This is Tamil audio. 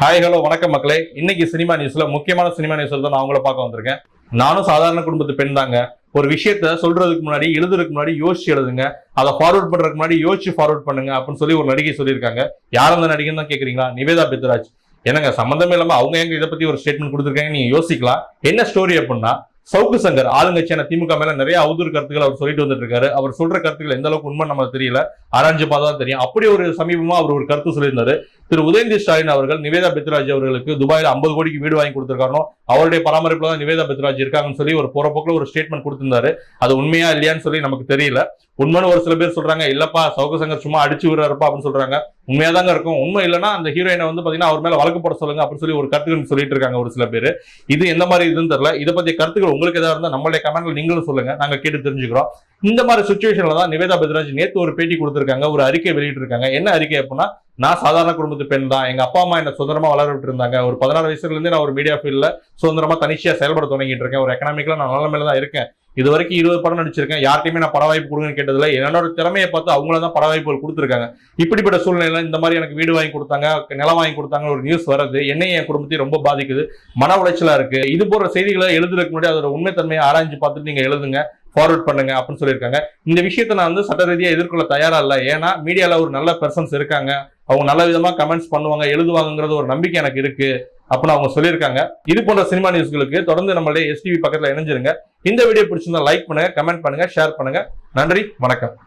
ஹாய் ஹலோ வணக்கம் மக்களே. இன்னைக்கு சினிமா நியூஸ்ல முக்கியமான சினிமா நியூஸ் தான் நான் உங்களை பார்க்க வந்திருக்கேன். நானும் சாதாரண குடும்பத்து பெண் தாங்க. ஒரு விஷயத்த சொல்றதுக்கு முன்னாடி எழுதுறதுக்கு முன்னாடி யோசிச்சு எழுதுங்க. அதை ஃபார்வர்ட் பண்றதுக்கு முன்னாடி யோசிச்சு ஃபார்வர்ட் பண்ணுங்க அப்படின்னு சொல்லி ஒரு நடிகை சொல்லியிருக்காங்க. யார் அந்த நடிகைன்னு தான் கேக்குறீங்களா? நிவேதா பித்ராஜ் என்னங்க சம்மந்தமே இல்லாம அவங்க எங்க இதை பத்தி ஒரு ஸ்டேட்மெண்ட் கொடுத்துருக்காங்க நீங்க யோசிக்கலாம். என்ன ஸ்டோரி அப்படின்னா சவுக்கு சங்கர் ஆளுங்கட்சியான திமுக மேல நிறைய அவதூறு கருத்துக்கள் அவர் சொல்லிட்டு வந்துட்டு இருக்காரு அவர் சொல்ற கருத்துக்கள் எந்த அளவுக்கு உண்மை நமக்கு தெரியல. ஆராய்ஞ்சு பார்த்தா தான் தெரியும். அப்படி ஒரு சமீபமா அவர் ஒரு கருத்து சொல்லியிருந்தாரு. திரு உதயநிதி ஸ்டாலின் அவர்கள் நிவேதா பெத்ராஜ் அவர்களுக்கு துபாயில் ஐம்பது கோடிக்கு வீடு வாங்கி கொடுத்திருக்காரோ அவருடைய பராமரிப்புல தான் நிவேதா பெத்ராஜ் இருக்காங்கன்னு சொல்லி ஒரு போற ஒரு ஸ்டேட்மெண்ட் கொடுத்திருந்தாரு. அது உண்மையா இல்லையான்னு சொல்லி நமக்கு தெரியல. உண்மைன்னு ஒரு சில பேர் சொல்றாங்க இல்லப்பா சவுக்கு சங்கர் சும்மா அடிச்சு விடுறாருப்பா அப்படின்னு சொல்றாங்க. உண்மையாக தாங்க இருக்கும். உண்மை இல்லைன்னா அந்த ஹீரோயினை வந்து பார்த்தீங்கன்னா அவர் மேல வழக்கு போட சொல்லுங்க அப்படின்னு சொல்லி ஒரு கருத்துக்கள் சொல்லிட்டு இருக்காங்க ஒரு சில பேர். இது எந்த மாதிரி இதுன்னு தெரியல. இதை பத்திய கருத்துக்கள் உங்களுக்கு எதாவது இருந்தால் நம்மளுடைய கமெண்ட்ல நீங்களும் சொல்லுங்க. நாங்கள் கேட்டு தெரிஞ்சுக்கிறோம். இந்த மாதிரி சுச்சுவேஷன்ல தான் நிவேதா பெத்ராஜ் நேற்று ஒரு பேட்டி கொடுத்துருக்காங்க ஒரு அறிக்கை வெளியிட்டு இருக்காங்க என்ன அறிக்கை அப்படின்னா நான் சாதாரண குடும்பத்து பெண் தான். எங்க அப்பா அம்மா என்ன சுதந்திரமா வளர விட்டு இருந்தாங்க ஒரு பதினாறு வயசுல இருந்து நான் ஒரு மீடியா ஃபீல்ட்ல சுதந்திரமா தனிச்சியா செயல்பட தொடங்கிட்டு இருக்கேன். ஒரு எக்கனாமிக்கலா நான் நல்ல தான் இருக்கேன். இது வரைக்கும் இருபது படம் நடிச்சிருக்கேன். யார்கிட்டயுமே நான் பட வாய்ப்பு கொடுங்கன்னு கேட்டதில்ல. என்னோட திறமையை பார்த்து அவங்கள தான் பட வாய்ப்புகள் கொடுத்துருக்காங்க. இப்படிப்பட்ட சூழ்நிலையில இந்த மாதிரி எனக்கு வீடு வாங்கி கொடுத்தாங்க நிலம் வாங்கி கொடுத்தாங்க ஒரு நியூஸ் வருது என்னையும் என் குடும்பத்தையும் ரொம்ப பாதிக்குது. மன உளைச்சலா இருக்கு. இது போன்ற செய்திகளை எழுதுறதுக்கு முன்னாடி அதோட உண்மைத்தன்மையை ஆராய்ஞ்சு பார்த்துட்டு நீங்க எழுதுங்க ஃபார்வர்ட் பண்ணுங்க அப்படின்னு சொல்லியிருக்காங்க. இந்த விஷயத்தை நான் வந்து சட்ட ரீதியாக எதிர்கொள்ள தயாரா இல்லை. ஏன்னா மீடியாவில் ஒரு நல்ல பர்சன்ஸ் இருக்காங்க. அவங்க நல்ல விதமாக கமெண்ட்ஸ் பண்ணுவாங்க எழுதுவாங்கங்கிறது ஒரு நம்பிக்கை எனக்கு இருக்குது அப்படின்னு அவங்க சொல்லியிருக்காங்க. இது போன்ற சினிமா நியூஸ்களுக்கு தொடர்ந்து நம்மளுடைய எஸ்டிவி பக்கத்துல இணைஞ்சிருங்க. இந்த வீடியோ பிடிச்சிருந்தா லைக் பண்ணுங்க கமெண்ட் பண்ணுங்க ஷேர் பண்ணுங்க. நன்றி வணக்கம்.